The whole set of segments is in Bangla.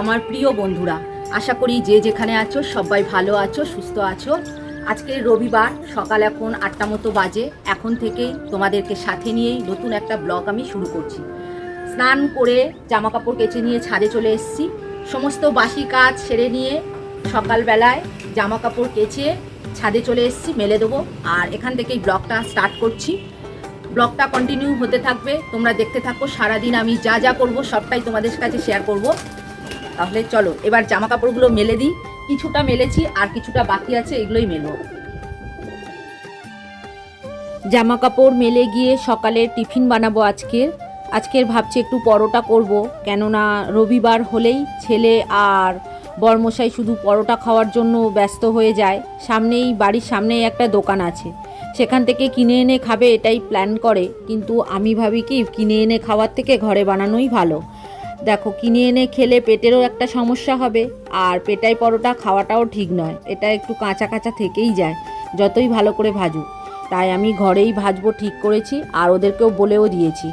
আমার প্রিয় বন্ধুরা, আশা করি যে যেখানে আছো, সবাই ভালো আছো, সুস্থ আছো। আজকে রবিবার, সকাল এখন আটটা মতো বাজে। এখন থেকেই তোমাদেরকে সাথে নিয়েই নতুন একটা ব্লগ আমি শুরু করছি। স্নান করে জামা কাপড় কেচে নিয়ে ছাদে চলে এসেছি। সমস্ত বাসি কাজ সেরে নিয়ে সকালবেলায় জামা কাপড় কেচে ছাদে চলে এসেছি, মেলে দেবো। আর এখান থেকেই ব্লগটা স্টার্ট করছি। ব্লগটা কন্টিনিউ হতে থাকবে। তোমরা দেখতে থাকো, সারাদিন আমি যা যা করব, সবটাই তোমাদের কাছে শেয়ার করব। তাহলে চলো, এবার জামা কাপড়গুলো মেলে দিই। কিছুটা মেলেছি, আর কিছুটা বাকি আছে, এগুলোই মেলবো। জামা কাপড় মেলে গিয়ে সকালে টিফিন বানাবো আজকের আজকের ভাবছি একটু পরোটা করব, কেননা রবিবার হলেই ছেলে আর বরমশাই শুধু পরোটা খাওয়ার জন্য ব্যস্ত হয়ে যায়। সামনেই, বাড়ির সামনেই একটা দোকান আছে। সেখান থেকে কিনে এনে খাবে, এটাই প্ল্যান করে। কিন্তু আমি ভাবি কি, কিনে এনে খাওয়ার থেকে ঘরে বানানোই ভালো। দেখো, কিনে এনে খেলে পেটেরও একটা সমস্যা হবে। আর পেটাই পরোটা খাওয়াটাও ঠিক নয়, এটা একটু কাঁচা কাঁচা থেকেই যায়, যতই ভালো করে ভাজুক। তাই আমি ঘরেই ভাজবো ঠিক করেছি, আর ওদেরকেও বলেও দিয়েছি।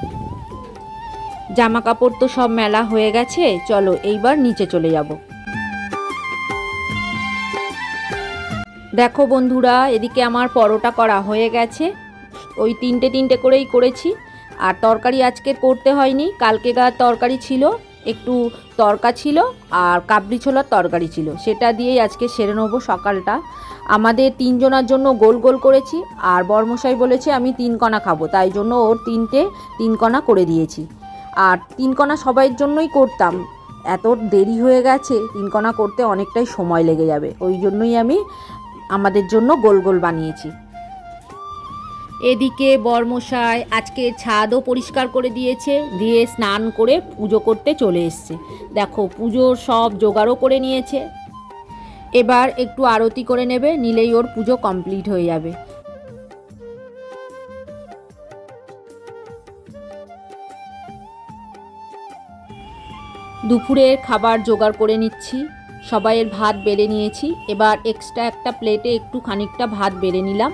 জামা কাপড় তো সব মেলা হয়ে গেছে, চলো এইবার নিচে চলে যাব। দেখো বন্ধুরা, এদিকে আমার পরোটা করা হয়ে গেছে। ওই তিনটে তিনটে করেই করেছি। আর তরকারি আজকে করতে হয়নি। কালকেকার তরকারি ছিল, একটু তরকা ছিল আর কাবলি ছোলার তরকারি ছিল। সেটা দিয়েই আজকে সেরে নেব সকালটা। আমাদের তিনজনের জন্য গোল গোল করেছি আর বর্মশাই বলেছে আমি তিন কণা খাব, তাই জন্য ওর তিনটে তিন কণা করে দিয়েছি। আর তিন কণা সবাইয়ের জন্যই করতাম। এত দেরি হয়ে গেছে, তিন কণা করতে অনেকটাই সময় লেগে যাবে। ওই জন্যই আমি আমাদের জন্য গোল গোল বানিয়েছি। এদিকে বর্মশাই আজকে ছাদও পরিষ্কার করে দিয়েছে, দিয়ে স্নান করে পুজো করতে চলে এসছে। দেখো, পুজোর সব জোগাড়ও করে নিয়েছে। এবার একটু আরতি করে নেবে, নিলেই ওর পুজো কমপ্লিট হয়ে যাবে। দুপুরের খাবার জোগাড় করে নিচ্ছি, সবাইয়ের ভাত বেড়ে নিয়েছি। এবার এক্সট্রা একটা প্লেটে একটু খানিকটা ভাত বেড়ে নিলাম।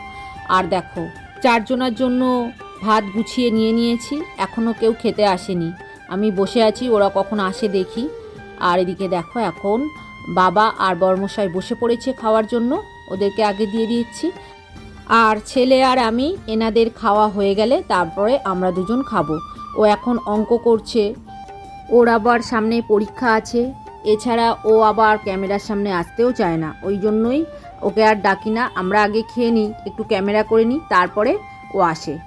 আর দেখো চারজনের জন্য ভাত গুছিয়ে নিয়ে নিয়েছি। এখনও কেউ খেতে আসেনি। আমি বসে আছি, ওরা কখন আসে দেখি। আর এদিকে দেখো, এখন বাবা আর বর্মশাই বসে পড়েছে খাওয়ার জন্য। ওদেরকে আগে দিয়ে দিচ্ছি। আর ছেলে আর আমি, এনাদের খাওয়া হয়ে গেলে তারপরে আমরা দুজন খাব। ও এখন অঙ্ক করছে। ওর আবার সামনে পরীক্ষা আছে। এছাড়া ও আবার ক্যামেরার সামনে আসতেও চায় না। ওই জন্যই ওকে আর ডাকি না, আমরা আগে খেয়ে নিই, একটু ক্যামেরা করে নিই, তারপরে ও আসে।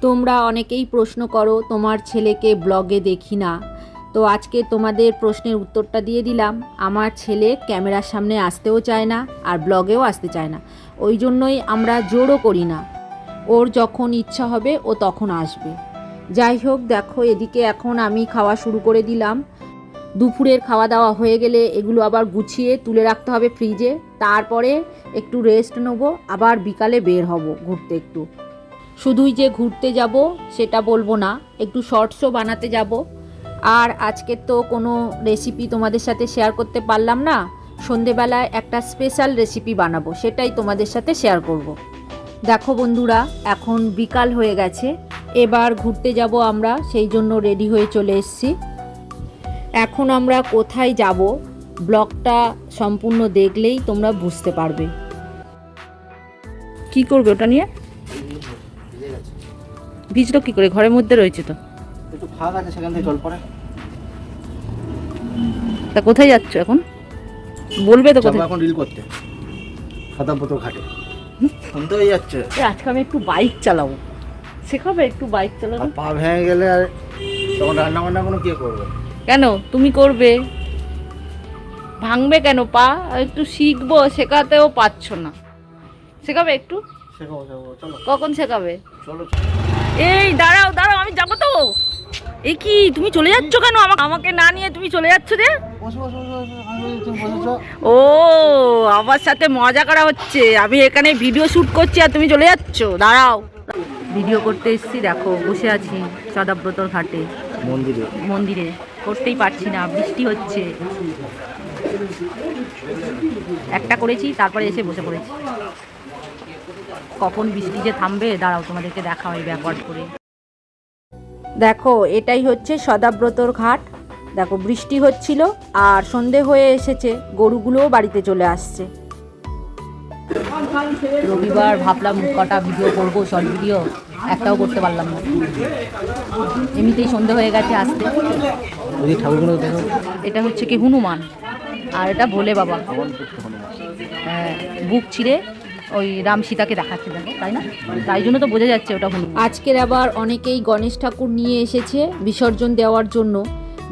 তোমরা অনেকেই প্রশ্ন করো, তোমার ছেলেকে ব্লগে দেখি না। তো আজকে তোমাদের প্রশ্নের উত্তরটা দিয়ে দিলাম, আমার ছেলে ক্যামেরার সামনে আসতেও চায় না, আর ব্লগেও আসতে চায় না। ওই জন্যই আমরা জোরও করি না। ওর যখন ইচ্ছা হবে, ও তখন আসবে। যাই হোক, দেখো, এদিকে এখন আমি খাওয়া শুরু করে দিলাম। দুপুরের খাওয়া দাওয়া হয়ে গেলে এগুলো আবার গুছিয়ে তুলে রাখতে হবে ফ্রিজে। তারপরে একটু রেস্ট নেব, আবার বিকালে বের হব ঘুরতে একটু। শুধুই যে ঘুরতে যাব সেটা বলব না, একটু শর্টসও বানাতে যাব। আর আজকে তো কোনো রেসিপি তোমাদের সাথে শেয়ার করতে পারলাম না, সন্ধেবেলায় একটা স্পেশাল রেসিপি বানাবো, সেটাই তোমাদের সাথে শেয়ার করব। দেখো বন্ধুরা, এখন বিকাল হয়ে গেছে, এবার ঘুরতে যাব আমরা, সেই জন্য রেডি হয়ে চলে এসেছি। এখন আমরা কোথায় যাব? ব্লগটা সম্পূর্ণ দেখলেই তোমরা বুঝতে পারবে। কি করবে ওটা নিয়ে? ভিজলো কি করে? ঘরের মধ্যে রয়েছে তো। একটু ফাঁক আছে সেখান থেকে জল পড়ে। তা কোথায় যাচ্ছ এখন? বলবে তো কোথায়? এখন রিল করতে। সাদাপত্র ঘাটে। শুনতে হয়ে যাচ্ছে। আজকে আমি একটু বাইক চালাবো। শেখাবে একটু বাইক চালানো পা ভেঙে গেলে আর তখন রান্না বান্না কোনো কে করবে? কেন? তুমি করবে। ভাঙবে কেন? পা? একটু শিখব শেখাতেও পারছ না। শেখাবে একটু? কখন শেখাবে? চলো। এই দাঁড়াও দাঁড়াও আমি যাব তো। এই কি তুমি চলে যাচ্ছ কেন? আমাকে আমাকে না নিয়ে তুমি চলে যাচ্ছ যে? ও আমার সাথে মজা করা হচ্ছে। আমি এখানে ভিডিও শুট করছি আর তুমি চলে যাচ্ছ। দাঁড়াও। ভিডিও করতে এসেছি দেখো বসে আছি সদাব্রতর ঘাটে। মন্দিরে। মন্দিরে। করতেই পারছি না বৃষ্টি হচ্ছে। একটা করেছি তারপরে এসে বসে পড়েছি। কখন বৃষ্টি যে থামবে দাঁড়াও তোমাদেরকে দেখা হয় ব্যাকওয়ার্ড করে। দেখো এটাই হচ্ছে সদাব্রতর ঘাট। দেখো বৃষ্টি হচ্ছিল আর সন্ধে হয়ে এসেছে গরুগুলোও বাড়িতে চলে আসছে। রবিবার ভাবলাম কটা ভিডিও করব শর্ট ভিডিও একটাও করতে পারলাম না। এমনিতেই সন্ধে হয়ে গেছে আসতে এটা হচ্ছে কি হনুমান, আর এটা ভোলে বাবা। হ্যাঁ বুক ছিঁড়ে ওই রাম সীতাকে দেখাচ্ছে দেখো, তাই না? তাই জন্য তো বোঝা যাচ্ছে ওটা হনুমান। আজকের আবার অনেকেই গণেশ ঠাকুর নিয়ে এসেছে বিসর্জন দেওয়ার জন্য।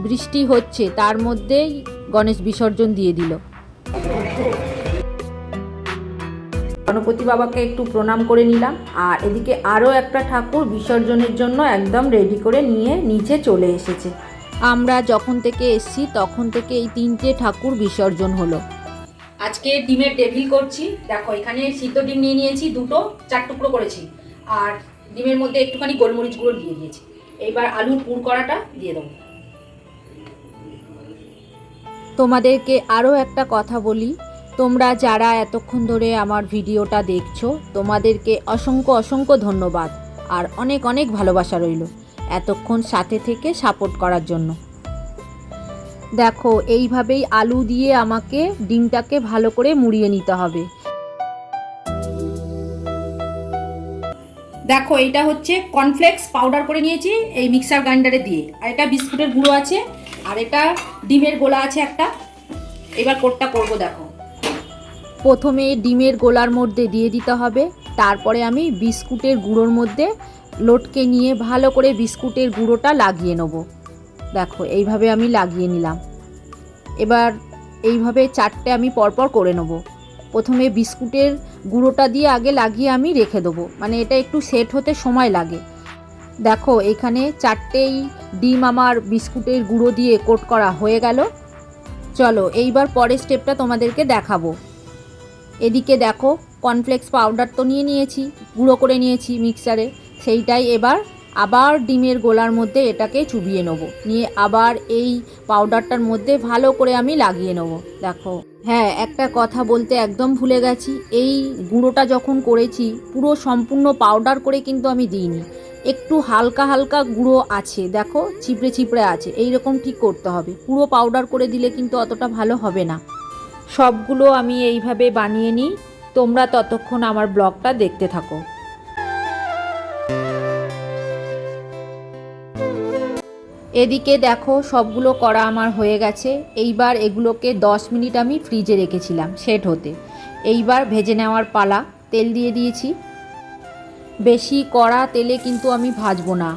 বৃষ্টি হচ্ছে, তার মধ্যেই গণেশ বিসর্জন দিয়ে দিল। গণপতি বাবাকে একটু প্রণাম করে নিলাম। আর এদিকে আরও একটা ঠাকুর বিসর্জনের জন্য একদম রেডি করে নিয়ে নিচে চলে এসেছে। আমরা যখন থেকে এসছি, তখন থেকে এই তিনটে ঠাকুর বিসর্জন হলো। আজকে ডিমের টেবিল করছি। দেখো, এখানে সিদ্ধ ডিম নিয়ে নিয়েছি, দুটো, চার টুকরো করেছি। আর ডিমের মধ্যে একটুখানি গোলমরিচ গুঁড়ো দিয়ে দিয়েছি। এইবার আলুর পুর করাটা দিয়ে দেবো। তোমাদেরকে আরও একটা কথা বলি। তোমরা যারা এতক্ষণ ধরে আমার ভিডিওটা দেখছ, তোমাদেরকে অসংখ্য অসংখ্য ধন্যবাদ আর অনেক অনেক ভালোবাসা রইল এতক্ষণ সাথে থেকে সাপোর্ট করার জন্য। দেখো, এইভাবেই আলু দিয়ে আমাকে ডিমটাকে ভালো করে মুড়িয়ে নিতে হবে। দেখো এটা হচ্ছে কর্নফ্লেক্স পাউডার করে নিয়েছি এই মিক্সার গ্রাইন্ডারে দিয়ে। আর এটা বিস্কুটের গুঁড়ো আছে, আর এটা ডিমের গোলা আছে একটা। এবার কোটটা করব, দেখো। প্রথমে ডিমের গোলার মধ্যে দিয়ে দিতে হবে। তারপরে আমি বিস্কুটের গুঁড়োর মধ্যে লটকে নিয়ে ভালো করে বিস্কুটের গুঁড়োটা লাগিয়ে নেব। দেখো, এইভাবে আমি লাগিয়ে নিলাম। এবার এইভাবে চারটে আমি পরপর করে নেব। প্রথমে বিস্কুটের গুঁড়োটা দিয়ে আগে লাগিয়ে আমি রেখে দেবো। মানে এটা একটু সেট হতে সময় লাগে। দেখো, এখানে চারটেই ডিম আমার বিস্কুটের গুঁড়ো দিয়ে কোট করা হয়ে গেল। চলো, এইবার পরের স্টেপটা তোমাদেরকে দেখাবো। এদিকে দেখো কর্নফ্লেক্স পাউডার তো নিয়ে নিয়েছি, গুঁড়ো করে নিয়েছি মিক্সারে সেইটাই এবার আবার ডিমের গোলার মধ্যে এটাকে চুবিয়ে নেব। নিয়ে আবার এই পাউডারটার মধ্যে ভালো করে আমি লাগিয়ে নেব। দেখো। হ্যাঁ একটা কথা বলতে একদম ভুলে গেছি। এই গুঁড়োটা যখন করেছি, পুরো সম্পূর্ণ পাউডার করে কিন্তু আমি দিইনি। একটু হালকা হালকা গুঁড়ো আছে, দেখো চিপড়ে চিপড়ে আছে। এই রকম ঠিক করতে হবে। পুরো পাউডার করে দিলে কিন্তু অতটা ভালো হবে না। সবগুলো আমি এইভাবে বানিয়ে নিই। তোমরা ততক্ষণ আমার ব্লগটা দেখতে থাকো। এদিকে দেখো, সবগুলো করা আমার হয়ে গেছে। এইবার এগুলোকে 10 মিনিট আমি ফ্রিজে রেখেছিলাম সেট হতে। এইবার ভেজে নেওয়ার পালা, তেল দিয়ে দিয়েছি। বেশি কড়া তেলে কিন্তু আমি ভাজবো না।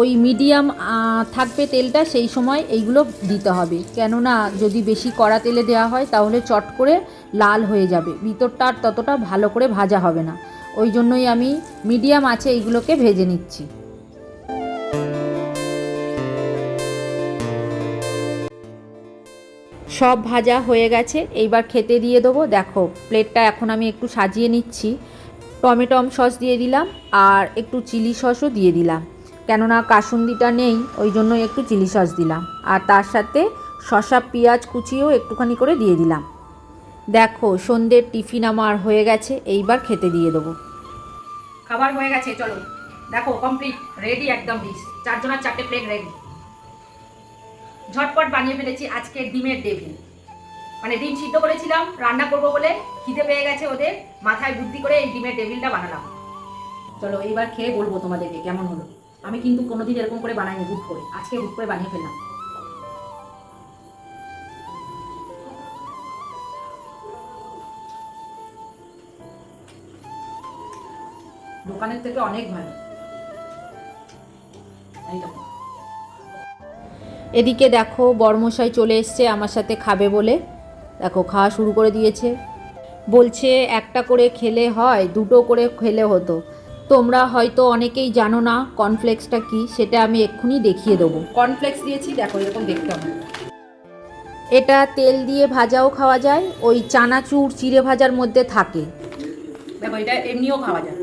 ওই মিডিয়াম থাকবে তেলটা সেই সময় এইগুলো দিতে হবে। কেননা যদি বেশি কড়া তেলে দেওয়া হয় তাহলে চট করে লাল হয়ে যাবে। ভিতরটা আর ততটা ভালো করে ভাজা হবে না। ওই জন্যই আমি মিডিয়াম আছে এইগুলোকে ভেজে নিচ্ছি। সব ভাজা হয়ে গেছে। এইবার খেতে দিয়ে দেবো। দেখো, প্লেটটা এখন আমি একটু সাজিয়ে নিচ্ছি। টমেটম সস দিয়ে দিলাম আর একটু চিলি সসও দিয়ে দিলাম। কেননা কাসুন্দিটা নেই, ওই জন্য একটু চিলি সস দিলাম। আর তার সাথে শসা, পেঁয়াজ কুচিও একটুখানি করে দিয়ে দিলাম। দেখো, সন্ধ্যের টিফিন আমার হয়ে গেছে, এইবার খেতে দিয়ে দেবো। খাবার হয়ে গেছে, চলো। দেখো কমপ্লিট রেডি একদম ডিশ চারজনের চারটে প্লেট রেডি ঝটপট বানিয়ে ফেলেছি আজকে ডিমের টেবিল মানে ডিম সিদ্ধ করেছিলাম, রান্না করব বলে খিদে পেয়ে গেছে ওদের, মাথায় বুদ্ধি করে এই ডিমের টেবিলটা বানালাম। চলো, এইবার খেয়ে বলব তোমাদেরকে, কেমন হলো? আমি কিন্তু কোনোদিন এরকম করে বানাইনি, হুট করে। আজকে হুট করে বানিয়ে ফেললাম। দোকানের থেকে অনেক ভালো। এদিকে দেখো, বর্মশাই চলে এসছে, আমার সাথে খাবে বলে। দেখো, খাওয়া শুরু করে দিয়েছে। বলছে, একটা করে খেলে হয়, দুটো করে খেলে হতো। তোমরা হয়তো অনেকেই জানো না কর্নফ্লেক্সটা কি সেটা আমি এক্ষুনি দেখিয়ে দেবো। কর্নফ্লেক্স দিয়েছি দেখো এরকম দেখতে হবে। এটা তেল দিয়ে ভাজাও খাওয়া যায় ওই চানাচুর চিড়ে ভাজার মধ্যে থাকে। দেখো এটা এমনিও খাওয়া যায়।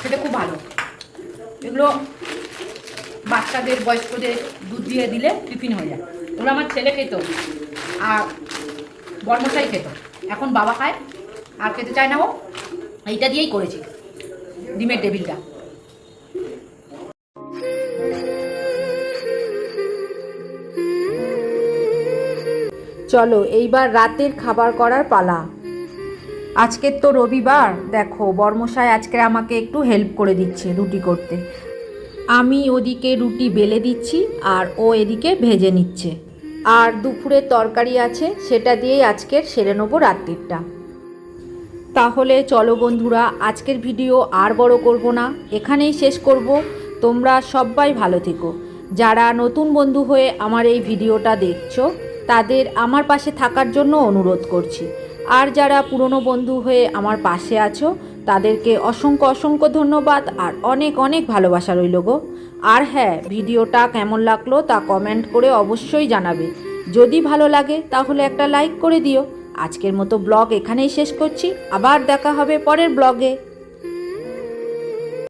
সেটা খুব ভালো। এগুলো বাচ্চাদের বয়স্কদের দুধ দিয়ে দিলে টিফিন হয়ে যায়। ওগুলো আমার ছেলে খেত আর বর্মশাই খেত। এখন বাবা খায় আর খেতে চায় না ও। এইটা দিয়েই করেছি। ডিমের টেবিলটা। চলো, এইবার রাতের খাবার করার পালা। আজকের তো রবিবার, দেখো, বর্মশাই আজকে আমাকে একটু হেল্প করে দিচ্ছে রুটি করতে। আমি ওদিকে রুটি বেলে দিচ্ছি আর ও এদিকে ভেজে নিচ্ছে। আর দুপুরে তরকারি আছে, সেটা দিয়েই আজকের সেরে নেব রাত্রিরটা। তাহলে চলো বন্ধুরা, আজকের ভিডিও আর বড় করব না। এখানেই শেষ করব। তোমরা সবাই ভালো থেকো। যারা নতুন বন্ধু হয়ে আমার এই ভিডিওটা দেখছ, তাদের আমার পাশে থাকার জন্য অনুরোধ করছি। আর যারা পুরনো বন্ধু হয়ে আমার পাশে আছো, তাদেরকে অসংখ্য অসংখ্য ধন্যবাদ আর অনেক অনেক ভালোবাসা রইল গো। আর হ্যাঁ ভিডিওটা কেমন লাগল তা কমেন্ট করে অবশ্যই জানাবে। যদি ভালো লাগে তাহলে একটা লাইক করে দিও। আজকের মতো ব্লগ এখানেই শেষ করছি। আবার দেখা হবে পরের ব্লগে।